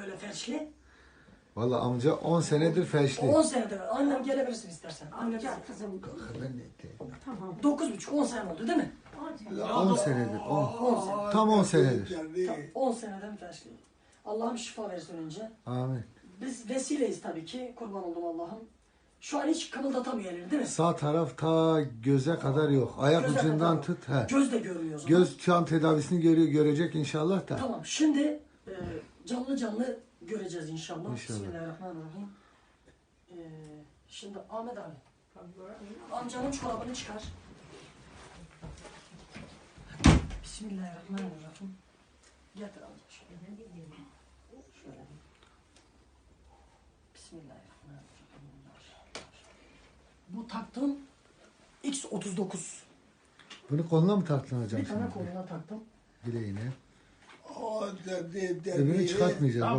Böyle felçli. Valla amca 10 senedir felçli. 10 senedir. Annem gelebilirsin istersen. Annem Gel kızım. Ben ne diyeyim? Tamam. 9,5 10 sene oldu değil mi? 10 senedir. 10. 10 sene. Tam 10 senedir. Tam 10 seneden felçli. Allah'ım şifa versin önce. Amin. Biz vesileyiz tabii ki. Kurban oldum Allah'ım. Şu an hiç kımıldatamıyor elini değil mi? Sağ taraf ta göze kadar yok. Ayak Göze ucundan kadar. tut. He. Göz de görmüyor o zaman. Göz şu an tedavisini görüyor, görecek inşallah da. Tamam. Şimdi e, canlı canlı göreceğiz inşallah. İnşallah. Bismillahirrahmanirrahim. E, şimdi Ahmet abi. Amcanın çorabını çıkar. Bismillahirrahmanirrahim. Getir amca şöyle. Şöyle. Bismillahirrahmanirrahim. Bu taktığım X39. Bunu koluna mı taktın hocam Bir tane şimdi? koluna taktım. Bileğine. O de, de, de, Öbürünü çıkartmayacağız. baba.